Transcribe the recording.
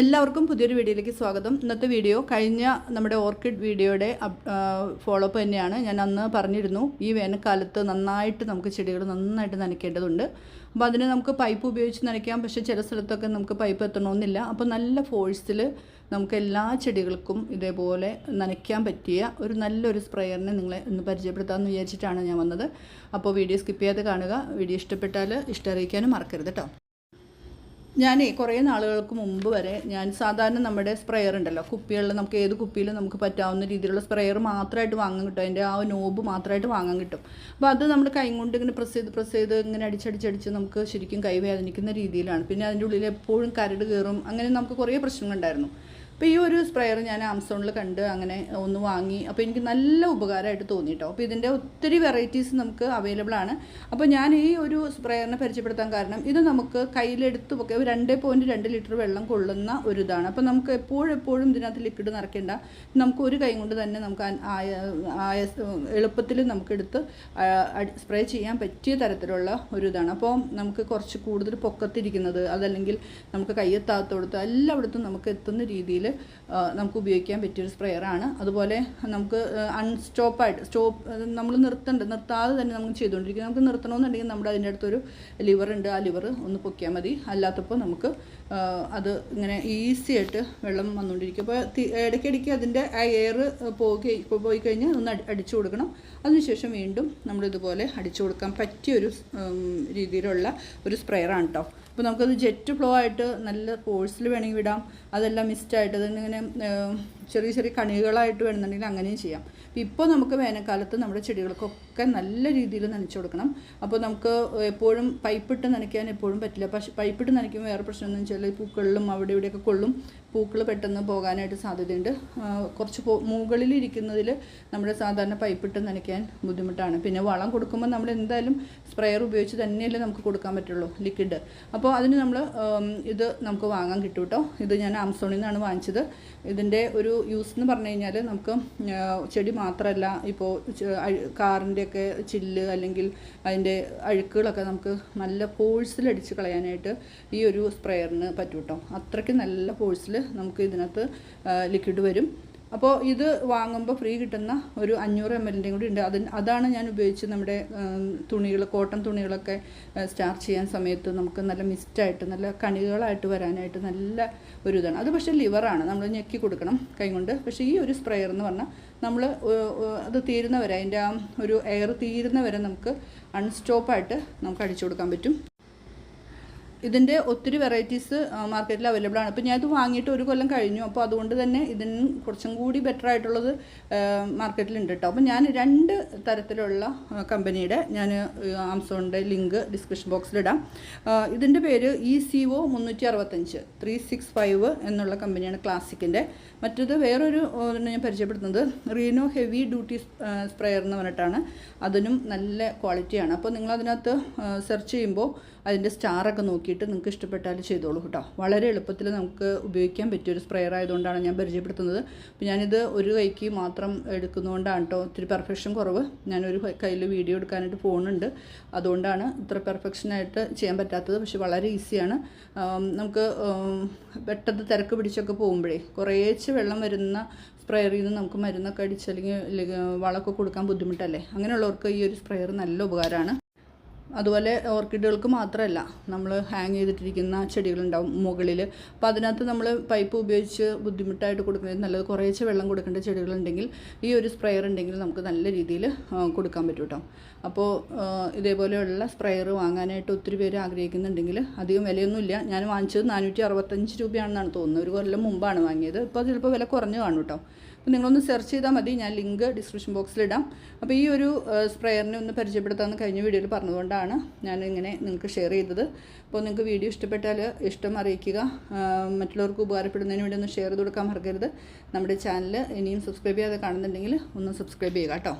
എല്ലാവർക്കും പുതിയൊരു വീഡിയോയിലേക്ക് സ്വാഗതം. ഇന്നത്തെ വീഡിയോ കഴിഞ്ഞ നമ്മുടെ ഓർക്കിഡ് വീഡിയോയുടെ ഫോളോ അപ്പ് തന്നെയാണ്. ഞാൻ അന്ന് പറഞ്ഞിരുന്നു ഈ വേനൽക്കാലത്ത് നന്നായിട്ട് നമുക്ക് ചെടികൾ നന്നായിട്ട് നനയ്ക്കേണ്ടതുണ്ട്. അപ്പോൾ അതിന് നമുക്ക് പൈപ്പ് ഉപയോഗിച്ച് നനയ്ക്കാം. പക്ഷേ ചില സ്ഥലത്തൊക്കെ നമുക്ക് പൈപ്പ് എത്തണമെന്നില്ല. അപ്പോൾ നല്ല ഫോഴ്സിൽ നമുക്ക് എല്ലാ ചെടികൾക്കും ഇതേപോലെ നനയ്ക്കാൻ പറ്റിയ ഒരു നല്ലൊരു സ്പ്രെയറിനെ നിങ്ങളെ ഒന്ന് പരിചയപ്പെടുത്താമെന്ന് വിചാരിച്ചിട്ടാണ് ഞാൻ വന്നത്. അപ്പോൾ വീഡിയോ സ്കിപ്പ് ചെയ്യാതെ കാണുക. വീഡിയോ ഇഷ്ടപ്പെട്ടാൽ ഇഷ്ടം അറിയിക്കാനും മറക്കരുത് കേട്ടോ ഞാനേ കുറേ നാളുകൾക്ക് മുമ്പ് വരെ ഞാൻ സാധാരണ നമ്മുടെ സ്പ്രെയർ ഉണ്ടല്ലോ കുപ്പികളിൽ നമുക്ക് ഏത് കുപ്പിയിലും നമുക്ക് പറ്റാവുന്ന രീതിയിലുള്ള സ്പ്രെയർ മാത്രമായിട്ട് വാങ്ങാൻ കിട്ടും. അതിന്റെ ആ നോബ് മാത്രമായിട്ട് വാങ്ങാൻ കിട്ടും. അപ്പോൾ അത് നമ്മൾ കൈ കൊണ്ട് ഇങ്ങനെ പ്രസ് ചെയ്ത് പ്രസ് ചെയ്ത് ഇങ്ങനെ അടിച്ചടിച്ചടിച്ച് നമുക്ക് ശരിക്കും കൈ വേദനിക്കുന്ന രീതിയിലാണ്. പിന്നെ അതിന്റെ ഉള്ളിൽ എപ്പോഴും കരട് കയറും. അങ്ങനെ നമുക്ക് കുറേ പ്രശ്നങ്ങളുണ്ടായിരുന്നു. അപ്പോൾ ഈ ഒരു സ്പ്രെയർ ഞാൻ ആമസോണിൽ കണ്ട് അങ്ങനെ ഒന്ന് വാങ്ങി. അപ്പോൾ എനിക്ക് നല്ല ഉപകാരമായിട്ട് തോന്നി കേട്ടോ അപ്പോൾ ഇതിന്റെ ഒത്തിരി വെറൈറ്റീസ് നമുക്ക് അവൈലബിൾ ആണ്. അപ്പോൾ ഞാൻ ഈ ഒരു സ്പ്രെയറിനെ പരിചയപ്പെടുത്താൻ കാരണം ഇത് നമുക്ക് കയ്യിലെടുത്ത് ഒക്കെ രണ്ട് പോയിന്റ് രണ്ട് ലിറ്റർ വെള്ളം കൊള്ളുന്ന ഒരു ഇതാണ്. അപ്പോൾ നമുക്ക് എപ്പോഴും എപ്പോഴും ഇതിനകത്ത് ലിക്വിഡ് നിറയ്ക്കേണ്ട നമുക്ക് ഒരു കൈ കൊണ്ട് തന്നെ നമുക്ക് ആയ എളുപ്പത്തിൽ നമുക്കെടുത്ത് സ്പ്രേ ചെയ്യാൻ പറ്റിയ തരത്തിലുള്ള ഒരു ഇതാണ്. അപ്പോൾ നമുക്ക് കുറച്ച് കൂടുതൽ പൊക്കത്തിരിക്കുന്നത് അതല്ലെങ്കിൽ നമുക്ക് കയ്യെത്താത്തോടത്ത് എല്ലായിടത്തും നമുക്ക് എത്തുന്ന രീതിയിൽ നമുക്ക് ഉപയോഗിക്കാൻ പറ്റിയൊരു സ്പ്രെയറാണ് അതുപോലെ നമുക്ക് അൺസ്റ്റോപ്പായിട്ട് സ്റ്റോപ്പ് നമ്മൾ നിർത്തേണ്ട നിർത്താതെ തന്നെ നമുക്ക് ചെയ്തുകൊണ്ടിരിക്കും നമുക്ക് നിർത്തണമെന്നുണ്ടെങ്കിൽ നമ്മുടെ അതിന്റെ അടുത്തൊരു ലിവർ ഉണ്ട്. ആ ലിവർ ഒന്ന് പൊക്കിയാൽ മതി. അല്ലാത്തപ്പോൾ നമുക്ക് അത് ഇങ്ങനെ ഈസി ആയിട്ട് വെള്ളം വന്നുകൊണ്ടിരിക്കും. അപ്പോൾ ഇടയ്ക്കിടയ്ക്ക് അതിന്റെ ആ എയർ പോയി പോയി കഴിഞ്ഞാൽ ഒന്ന് അടിച്ചു കൊടുക്കണം. അതിനുശേഷം വീണ്ടും നമ്മളിതുപോലെ അടിച്ചു കൊടുക്കാൻ പറ്റിയൊരു രീതിയിലുള്ള ഒരു സ്പ്രെയറാണ് കേട്ടോ അപ്പോൾ നമുക്കത് ജെറ്റ് ഫ്ലോ ആയിട്ട് നല്ല ഫോഴ്സിൽ വേണമെങ്കിൽ വിടാം. അതെല്ലാം മിസ്റ്റായിട്ട് അതിങ്ങനെ ചെറിയ ചെറിയ കണികളായിട്ട് വേണമെന്നുണ്ടെങ്കിൽ അങ്ങനെയും ചെയ്യാം. ഇപ്പോൾ നമുക്ക് വേനൽക്കാലത്ത് നമ്മുടെ ചെടികൾക്കൊക്കെ നല്ല രീതിയിൽ നനച്ചു കൊടുക്കണം. അപ്പോൾ നമുക്ക് എപ്പോഴും പൈപ്പിട്ട് നനയ്ക്കാൻ എപ്പോഴും പറ്റില്ല. പക്ഷേ പൈപ്പിട്ട് നനയ്ക്കുമ്പോൾ വേറെ പ്രശ്നം എന്ന് വെച്ചാൽ പൂക്കളിലും അവിടെ ഇവിടെയൊക്കെ കൊള്ളും. പൂക്കൾ പെട്ടെന്ന് പോകാനായിട്ട് സാധ്യതയുണ്ട്. കുറച്ച് മുകളിലിരിക്കുന്നതിൽ നമ്മുടെ സാധാരണ പൈപ്പിട്ട് നനയ്ക്കാൻ ബുദ്ധിമുട്ടാണ്. പിന്നെ വളം കൊടുക്കുമ്പോൾ നമ്മൾ എന്തായാലും സ്പ്രെയർ ഉപയോഗിച്ച് തന്നെയല്ലേ നമുക്ക് കൊടുക്കാൻ പറ്റുള്ളൂ ലിക്വിഡ്. അപ്പോൾ അതിന് നമ്മൾ ഇത് നമുക്ക് വാങ്ങാൻ കിട്ടും കേട്ടോ ഇത് ഞാൻ ആമസോണിൽ നിന്നാണ് വാങ്ങിച്ചത്. ഇതിന്റെ ഒരു യൂസ് എന്ന് പറഞ്ഞു കഴിഞ്ഞാൽ നമുക്ക് ചെടി മാത്രമല്ല ഇപ്പോൾ കാറിന്റെയൊക്കെ ചില്ല് അല്ലെങ്കിൽ അതിന്റെ അഴുക്കുകളൊക്കെ നമുക്ക് നല്ല ഫോഴ്സിൽ അടിച്ച് കളയാനായിട്ട് ഈ ഒരു സ്പ്രെയറിന് പറ്റൂട്ടോ. അത്രയ്ക്ക് നല്ല ഫോഴ്സിൽ നമുക്ക് ഇതിനകത്ത് ലിക്വിഡ് വരും. അപ്പോൾ ഇത് വാങ്ങുമ്പോൾ ഫ്രീ കിട്ടുന്ന ഒരു അഞ്ഞൂറ് എം എല്ലിന്റെയും കൂടി ഉണ്ട്. അതിന് അതാണ് ഞാൻ ഉപയോഗിച്ച് നമ്മുടെ തുണികൾ കോട്ടൺ തുണികളൊക്കെ സ്റ്റാർച്ച് ചെയ്യാൻ സമയത്ത് നമുക്ക് നല്ല മിസ്റ്റായിട്ട് നല്ല കണികളായിട്ട് വരാനായിട്ട് നല്ല ഒരു ഇതാണ്. അത് പക്ഷേ ലിവറാണ് നമ്മൾ ഞെക്കി കൊടുക്കണം കൈ കൊണ്ട്. പക്ഷേ ഈ ഒരു സ്പ്രെയർ എന്ന് പറഞ്ഞാൽ നമ്മൾ അത് തീരുന്നവരെ അതിന്റെ ആ ഒരു എയർ തീരുന്നവരെ നമുക്ക് അൺസ്റ്റോപ്പായിട്ട് നമുക്ക് അടിച്ചു കൊടുക്കാൻ പറ്റും. ഇതിന്റെ ഒത്തിരി വെറൈറ്റീസ് മാർക്കറ്റിൽ അവൈലബിൾ ആണ്. ഇപ്പോൾ ഞാനിത് വാങ്ങിയിട്ട് ഒരു കൊല്ലം കഴിഞ്ഞു. അപ്പോൾ അതുകൊണ്ട് തന്നെ ഇതിന് കുറച്ചും കൂടി ബെറ്റർ ആയിട്ടുള്ളത് മാർക്കറ്റിലുണ്ട് കേട്ടോ അപ്പോൾ ഞാൻ രണ്ട് തരത്തിലുള്ള കമ്പനിയുടെ ഞാൻ ആമസോണിന്റെ ലിങ്ക് ഡിസ്ക്രിപ്ഷൻ ബോക്സിലിടാം ഇതിന്റെ പേര് ഇ സി ഒ മുന്നൂറ്റി അറുപത്തഞ്ച് ത്രീ സിക്സ് ഫൈവ് എന്നുള്ള കമ്പനിയാണ് ക്ലാസിക്കിന്റെ മറ്റത് വേറൊരു ഞാൻ പരിചയപ്പെടുത്തുന്നത് റീനോ ഹെവി ഡ്യൂട്ടി സ്പ്രെയർ എന്ന് പറഞ്ഞിട്ടാണ്. അതിനും നല്ല ക്വാളിറ്റിയാണ് അപ്പോൾ നിങ്ങളതിനകത്ത് സെർച്ച് ചെയ്യുമ്പോൾ അതിന്റെ സ്റ്റാറൊക്കെ നോക്കിയിട്ട് നിങ്ങൾക്ക് ഇഷ്ടപ്പെട്ടാൽ ചെയ്തോളൂ കേട്ടോ. വളരെ എളുപ്പത്തിൽ നമുക്ക് ഉപയോഗിക്കാൻ പറ്റിയ ഒരു സ്പ്രെയർ ആയതുകൊണ്ടാണ് ഞാൻ പരിചയപ്പെടുത്തുന്നത്. അപ്പോൾ ഞാനിത് ഒരു കൈക്ക് മാത്രം എടുക്കുന്നതുകൊണ്ടാണ് കേട്ടോ. ഇത്തിരി പെർഫെക്ഷൻ കുറവ്. ഞാനൊരു കയ്യിൽ വീഡിയോ എടുക്കാനായിട്ട് ഫോണുണ്ട് അതുകൊണ്ടാണ് ഇത്ര പെർഫെക്ഷനായിട്ട് ചെയ്യാൻ പറ്റാത്തത്. പക്ഷെ വളരെ ഈസിയാണ്. നമുക്ക് പെട്ടെന്ന് തിരക്ക് പിടിച്ചൊക്കെ പോകുമ്പോഴേ കുറേച്ച് വെള്ളം വരുന്ന സ്പ്രെയറിൽ നിന്ന് നമുക്ക് മരുന്നൊക്കെ അടിച്ച് അല്ലെങ്കിൽ വളമൊക്കെ കൊടുക്കാൻ ബുദ്ധിമുട്ടല്ലേ? അങ്ങനെയുള്ളവർക്ക് ഈ ഒരു സ്പ്രെയർ നല്ല ഉപകാരമാണ്. അതുപോലെ ഓർക്കിഡുകൾക്ക് മാത്രമല്ല നമ്മൾ ഹാങ് ചെയ്തിട്ടിരിക്കുന്ന ചെടികളുണ്ടാവും മുകളിൽ അപ്പോൾ അതിനകത്ത് നമ്മൾ പൈപ്പ് ഉപയോഗിച്ച് ബുദ്ധിമുട്ടായിട്ട് കൊടുക്കുന്നത് നല്ലത് കുറേശ്ശെ വെള്ളം കൊടുക്കേണ്ട ചെടികളുണ്ടെങ്കിൽ ഈ ഒരു സ്പ്രെയർ ഉണ്ടെങ്കിൽ നമുക്ക് നല്ല രീതിയിൽ കൊടുക്കാൻ പറ്റും കേട്ടോ അപ്പോൾ ഇതേപോലെയുള്ള സ്പ്രെയർ വാങ്ങാനായിട്ട് ഒത്തിരി പേര് ആഗ്രഹിക്കുന്നുണ്ടെങ്കിൽ അധികം വിലയൊന്നുമില്ല. ഞാൻ വാങ്ങിച്ചത് നാനൂറ്റി അറുപത്തഞ്ച് രൂപയാണെന്നാണ് തോന്നുന്നത്. ഒരു കൊല്ലം മുമ്പാണ് വാങ്ങിയത്. ഇപ്പോൾ ചിലപ്പോൾ വില കുറഞ്ഞു കാണും കേട്ടോ അപ്പോൾ നിങ്ങളൊന്ന് സെർച്ച് ചെയ്താൽ മതി. ഞാൻ ലിങ്ക് ഡിസ്ക്രിപ്ഷൻ ബോക്സിലിടാം അപ്പോൾ ഈ ഒരു സ്പ്രെയറിനെ ഒന്ന് പരിചയപ്പെടുത്താമെന്ന് കഴിഞ്ഞ വീഡിയോയിൽ പറഞ്ഞതുകൊണ്ടാണ് ഞാൻ ഇങ്ങനെ നിങ്ങൾക്ക് ഷെയർ ചെയ്തത്. അപ്പോൾ നിങ്ങൾക്ക് വീഡിയോ ഇഷ്ടപ്പെട്ടാൽ ഇഷ്ടം അറിയിക്കുക. മറ്റുള്ളവർക്ക് ഉപകാരപ്പെടുന്നതിന് വേണ്ടി ഒന്ന് ഷെയർ ചെയ്ത് കൊടുക്കാൻ മറക്കരുത്. നമ്മുടെ ചാനൽ ഇനിയും സബ്സ്ക്രൈബ് ചെയ്യാതെ കാണുന്നുണ്ടെങ്കിൽ ഒന്ന് സബ്സ്ക്രൈബ് ചെയ്യുക കേട്ടോ.